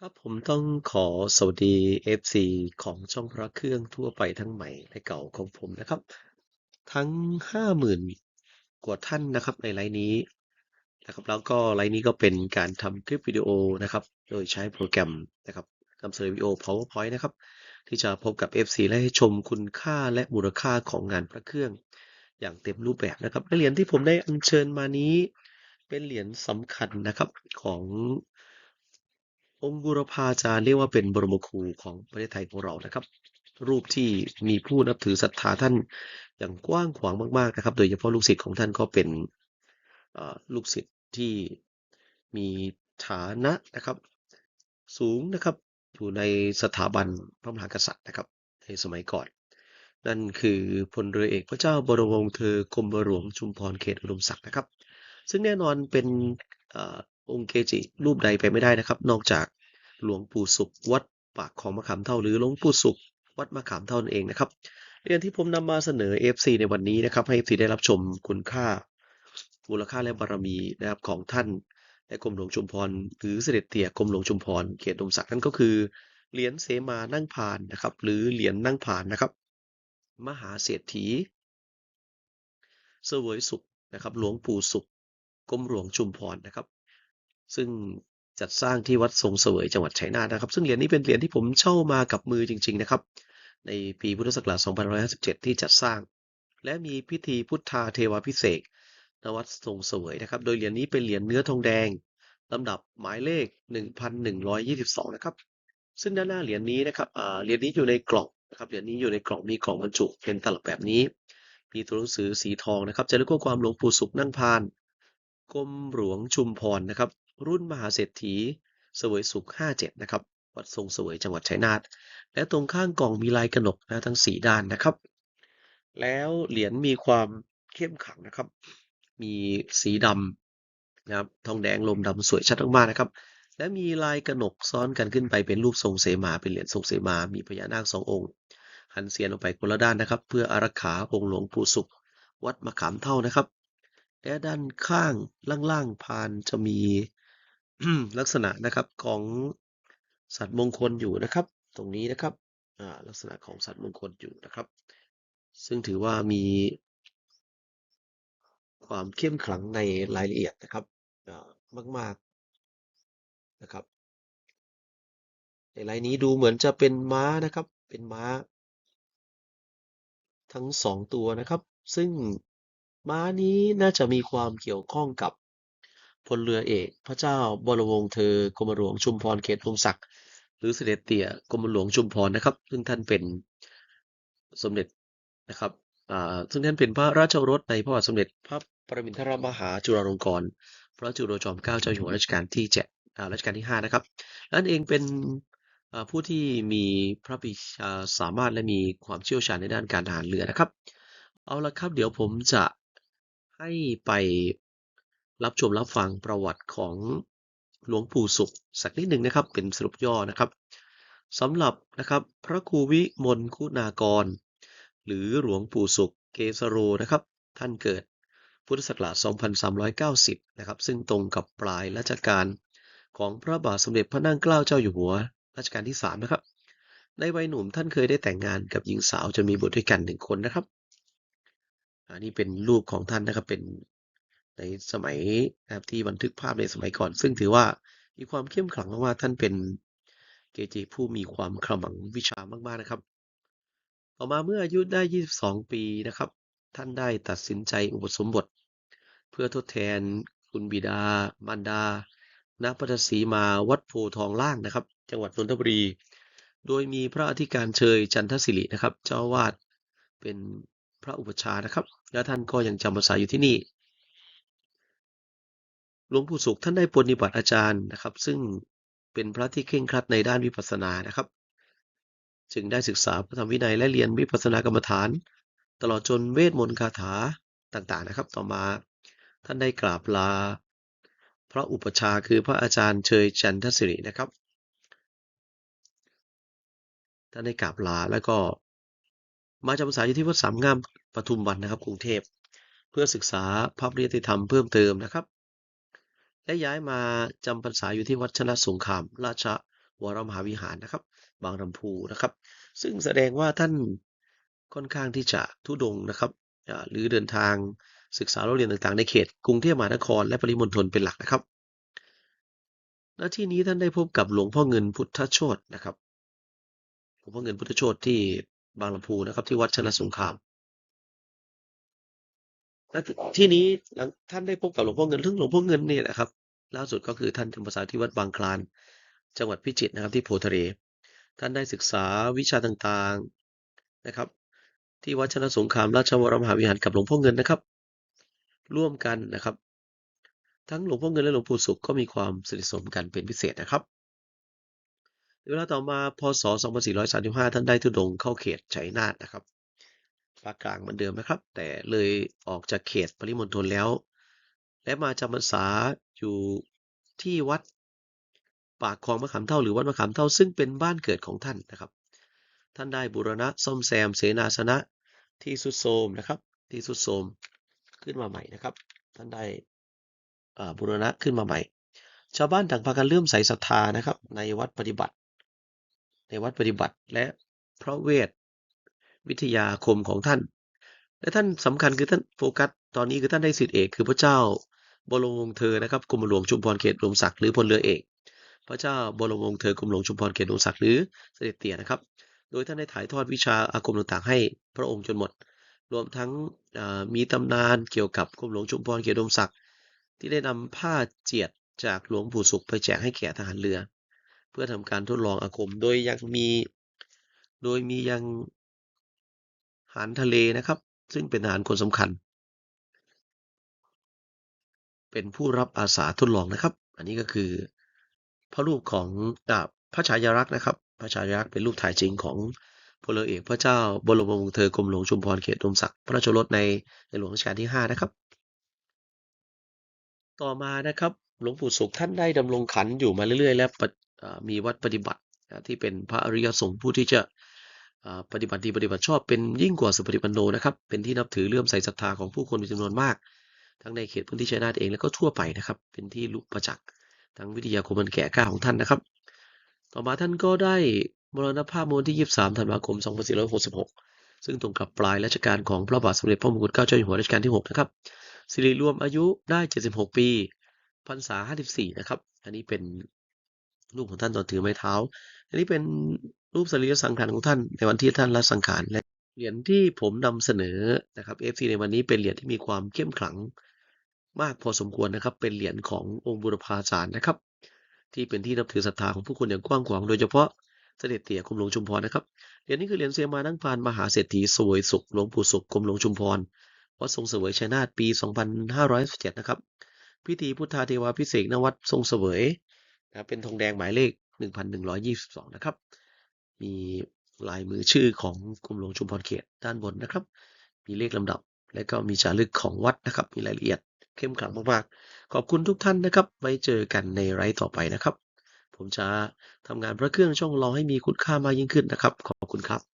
ครับ ผมต้องขอสวัสดี FC ของช่องพระเครื่องทั่วไปทั้งใหม่และเก่าของผมนะครับ ทั้ง 50,000 กว่าท่านนะครับในไลฟ์นี้นะครับ แล้วก็ไลฟ์นี้ก็เป็นการทำคลิปวิดีโอนะครับ โดยใช้โปรแกรมนะครับนำเสนอวิดีโอ PowerPoint นะครับ ที่จะพบกับ FC และให้ชมคุณค่าและมูลค่าของงานพระเครื่อง อย่างเต็มรูปแบบนะครับและเหรียญที่ผมได้อัญเชิญมานี้ เป็นเหรียญสำคัญนะครับของ องค์บูรพาจารย์เรียกว่าเป็นบรมครูของประเทศไทยของเรานะครับ รูปที่มีผู้นับถือศรัทธาท่านอย่างกว้างขวางมากๆนะครับ โดยเฉพาะลูกศิษย์ของท่านก็เป็นลูกศิษย์ที่มีฐานะนะครับ สูงนะครับอยู่ในสถาบันพระมหากษัตริย์นะครับในสมัยก่อน นั่นคือพลเรือเอกพระเจ้าบรมวงศ์เธอกรมหลวงชุมพรเขตอุดมศักดิ์นะครับ ซึ่งแน่นอนเป็นอองค์เกจิรูปใดไปไม่ได้นะครับ นอกจาก หลวงปู่สุขวัดปากของมะขามเท่าหรือหลวงปู่สุขวัดมะขามเท่านั่นเองนะครับเรื่องที่ผมนำมาเสนอ FC ในวันนี้นะครับให้ FC ได้รับชมคุณค่ามูลค่าและบารมีนะครับของท่านและกรมหลวงชุมพรหรือเสด็จเตี่ยกรมหลวงชุมพรเขตดมศักดิ์นั่นก็คือเหรียญเสมานั่งผ่านนะครับ หรือเหรียญนั่งผ่านนะครับ มหาเศรษฐีเสวยสุขนะครับ หลวงปู่สุขกรมหลวงชุมพรนะครับ ซึ่ง จัดสร้างที่วัดทรงเสวยจังหวัดชัยนาทนะครับ ซึ่งเหรียญนี้เป็นเหรียญที่ผมเช่ามากับมือจริง ๆ นะครับ ในปีพุทธศักราช2557 ที่จัดสร้าง และมีพิธีพุทธาเทวาพิเศษกณวัดทรงเสวยนะครับ โดยเหรียญนี้เป็นเหรียญเนื้อทองแดงลำดับหมายเลข 1,122 นะครับ ซึ่งด้านหน้าเหรียญนี้นะครับอ่าเหรียญนี้อยู่ในกล่องนะครับเหรียญนี้อยู่ในกล่องมีกล่องบรรจุเป็นตลับแบบนี้ มีตัวหนังสือสีทองนะครับ จะเรียกว่าความหลวงปู่สุขนั่งพานกรมหลวงชุมพรนะครับ รุ่นมหาเศรษฐีเสวยสุข 57 นะครับ วัดทรงสวยจังหวัดชัยนาท และตรงข้างกล่องมีลายกระหนกนะทั้งสีด้านนะครับ แล้วเหรียญมีความเข้มขลังนะครับ มีสีดำนะครับ ทองแดงลมดำสวยชัดมากๆนะครับ และมีลายกระหนกซ้อนกันขึ้นไปเป็นรูปทรงเสมา เป็นเหรียญทรงเสมา มีพญานาคสององค์หันเสียนออกไปคนละด้านนะครับ เพื่ออารักขาองค์หลวงปู่สุข วัดมะขามเท่านะครับและด้านข้างล่างๆพานจะมี ลักษณะนะครับของสัตว์มงคลอยู่นะครับ ตรงนี้นะครับลักษณะของสัตว์มงคลอยู่นะครับ ซึ่งถือว่ามีความเข้มขลังในรายละเอียดนะครับมากๆนะครับ ในลายนี้ดูเหมือนจะเป็นม้านะครับ เป็นม้า ทั้งสองตัวนะครับ ซึ่งม้านี้น่าจะมีความเกี่ยวข้องกับ พลเรือเอก พระเจ้าบรมวงศ์เธอกรมหลวงชุมพรเขตอุดมศักดิ์หรือเสด็จเตี่ยกรมหลวงชุมพรนะครับ ซึ่งท่านเป็นสมเด็จนะครับซึ่งท่านเป็นพระราชโอรสในพระบาทสมเด็จพระปรมินทรมหาจุฬาลงกรณ์พระจุลจอมเกล้าเจ้าอยู่หัวรัชกาลที่เจ็ดรัชกาลที่ห้านะครับนั่นเองเป็นผู้ที่มีพระปรีชาสามารถและมีความเชี่ยวชาญในด้านการทหารเรือนะครับ เอาละครับเดี๋ยวผมจะให้ไป รับชมรับฟังประวัติของหลวงปู่สุข สักนิดหนึ่งนะครับ เป็นสรุปย่อนะครับสำหรับนะครับพระครูวิมลคุณากร หรือหลวงปู่สุขเกสโรนะครับ ท่านเกิดพุทธศักราช 2390 นะครับ ซึ่งตรงกับปลายรัชกาลของพระบาทสมเด็จพระนั่งเกล้าเจ้าอยู่หัวรัชกาลที่ 3 นะครับ ในวัยหนุ่มท่านเคยได้แต่งงานกับหญิงสาวจนมีบุตรด้วยกันหนึ่งคนนะครับ อันนี้เป็นรูปของท่านนะครับ เป็น ในสมัยนะครับที่บันทึกภาพในสมัยก่อน ซึ่งถือว่ามีความเข้มขลังมากๆท่านเป็นเกจิผู้มีความขลังวิชามากๆนะครับ ต่อมาเมื่ออายุได้ 22 ปีนะครับ ท่านได้ตัดสินใจอุปสมบท เพื่อทดแทนคุณบิดา มารดาณพัทสีมาวัดโพทองล่างนะครับ จังหวัดนนทบุรี โดยมีพระอธิการเชยจันทศิรินะครับ เจ้าวาดเป็นพระอุปชานะครับ และท่านก็ยังจำพรรษาอยู่ที่นี่ หลวงปู่สุขท่านได้ปฏิบัติอาจารย์นะครับ ซึ่งเป็นพระที่เคร่งครัดในด้านวิปัสสนานะครับ จึงได้ศึกษาพระธรรมวินัยและเรียนวิปัสสนากรรมฐาน ตลอดจนเวทมนต์คาถาต่างๆนะครับ ต่อมาท่านได้กราบลา พระอุปชาคือพระอาจารย์เชยจันทศิรินะครับท่านได้กราบลาแล้วก็มาจำพรรษาอยู่ที่วัดสามงามปทุมวันนะครับ กรุงเทพ เพื่อศึกษาพระปริยติธรรมเพิ่มเติมนะครับ และย้ายมาจำพรรษาอยู่ที่วัดชนะสงคราม ราชวรมหาวิหารนะครับ บางลำพูนะครับ ซึ่งแสดงว่าท่านค่อนข้างที่จะทุดงนะครับหรือเดินทางศึกษาเล่าเรียนต่างๆ ในเขตกรุงเทพมหานครและปริมณฑลเป็นหลักนะครับณที่นี้ท่านได้พบกับหลวงพ่อเงินพุทธโชตนะครับ หลวงพ่อเงินพุทธโชตที่บางลำพูนะครับ ที่วัดชนะสงคราม และที่นี้หลังท่านได้พบกับหลวงพ่อเงินซึ่งหลวงพ่อเงินเนี่ยนะครับ ล่าสุดก็คือท่านจำพรรษาที่วัดบางคลาน จังหวัดพิจิตรนะครับที่โพทะเลท่านได้ศึกษาวิชาต่างๆนะครับ ที่วัดชนะสงครามราชวรมหาวิหารกับหลวงพ่อเงินนะครับ ร่วมกันนะครับ ทั้งหลวงพ่อเงินและหลวงปู่สุขก็มีความสนิทสนมกันเป็นพิเศษนะครับเวลาต่อมาพศ 2435 ท่านได้ทุดงเข้าเขตชัยนาทนะครับ ภาคกลางเหมือนเดิมนะครับ แต่เลยออกจากเขตปริมณฑลแล้ว และมาจำพรรษาอยู่ที่วัดปากคลองมะขามเท่าหรือวัดมะขามเท่าซึ่งเป็นบ้านเกิดของท่านนะครับ ท่านได้บูรณะซ่อมแซมเสนาสนะที่สุดโทมนะครับ ที่สุดโทมขึ้นมาใหม่นะครับ ท่านได้บูรณะขึ้นมาใหม่ ชาวบ้านต่างพากันเลื่อมใสศรัทธานะครับ ในวัดปฏิบัติ ในวัดปฏิบัติและพระเวท วิทยาคมของท่าน และท่านสำคัญคือท่านโฟกัสตอนนี้คือท่านได้สิทธิเอกคือพระเจ้าบรมวงศ์เธอนะครับกรมหลวงชุมพรเขตหลวงศักดิ์หรือพลเรือเอก พระเจ้าบรมวงศ์เธอกรมหลวงชุมพรเขตหลวงศักดิ์หรือเสด็จเตี่ยนะครับ โดยท่านได้ถ่ายทอดวิชาอาคมต่างๆ ให้พระองค์จนหมด รวมทั้งมีตำนานเกี่ยวกับกรมหลวงชุมพรเขตหลวงศักดิ์ที่ได้นำผ้าเจียดจากหลวงปู่สุขไปแจกให้แก่ทหารเรือ เพื่อทำการทดลองอาคมโดยยังมี โดยมียัง หารทะเลนะครับ ซึ่งเป็นทหารคนสำคัญ เป็นผู้รับอาสาทดลองนะครับ อันนี้ก็คือพระรูปของดาบพระฉายาลักษ์นะครับ พระฉายาลักษ์เป็นรูปถ่ายจริงของพลเอกพระเจ้าบรมวงศ์เธอกรมหลวงชุมพรเขตดมศักดิ์พระราชโรสในในหลวงรัชกาลที่ 5 นะครับ ต่อมานะครับหลวงปู่สุขท่านได้ดำรงขันอยู่มาเรื่อยๆ และมีวัดปฏิบัติที่เป็นพระอริยสงฆ์ผู้ที่จะ ปฏิบัติดีปฏิบัติชอบเป็นยิ่งกว่าสุปฏิปันโนนะครับ เป็นที่นับถือเลื่อมใสศรัทธาของผู้คนเป็นจำนวนมาก ทั้งในเขตพื้นที่ชัยนาทเองแล้วก็ทั่วไปนะครับ เป็นที่รู้ประจักษ์ทั้งวิทยาคมมันแก่กล้าของท่านนะครับ ต่อมาท่านก็ได้มรณภาพเมื่อวันที่ 23 ธันวาคม 2466 ซึ่งตรงกับปลายรัชกาลของพระบาทสมเด็จพระมงกุฎเกล้าเจ้าอยู่หัวรัชกาลที่ 6 นะครับ สิริรวมอายุได้ 76 ปีพรรษา 54 นะครับ อันนี้เป็น รูปของท่านตอนถือไม้เท้า อันนี้เป็นรูปสรีระสังขารของท่านในวันที่ท่านละสังขารและเหรียญที่ผมนำเสนอนะครับ FC ในวันนี้เป็นเหรียญที่มีความเข้มขลังมากพอสมควรนะครับ เป็นเหรียญขององค์บุรพาจารย์นะครับ ที่เป็นที่นับถือศรัทธาของผู้คนอย่างกว้างขวางโดยเฉพาะเสด็จเตี่ยกรมหลวงชุมพรนะครับเหรียญนี้คือเหรียญเสียมานั่งพานมหาเศรษฐีสวยสุขหลวงปู่สุขกรมหลวงชุมพรวัดทรงเสวยชัยนาทปี 2517 นะครับ พิธีพุทธาเทวาพิเศษณวัดทรงเสวย นะครับเป็นธงแดงหมายเลข 1122 นะครับ มีลายมือชื่อของกรมหลวงชุมพรเขตด้านบนนะครับ มีเลขลำดับ และก็มีจารึกของวัดนะครับ มีรายละเอียดเข้มขลังมากๆ ขอบคุณทุกท่านนะครับ ไว้เจอกันในไลฟ์ต่อไปนะครับ ผมจะทำงานพระเครื่องช่องรอให้มีคุณค่ามากยิ่งขึ้นนะครับ ขอบคุณครับ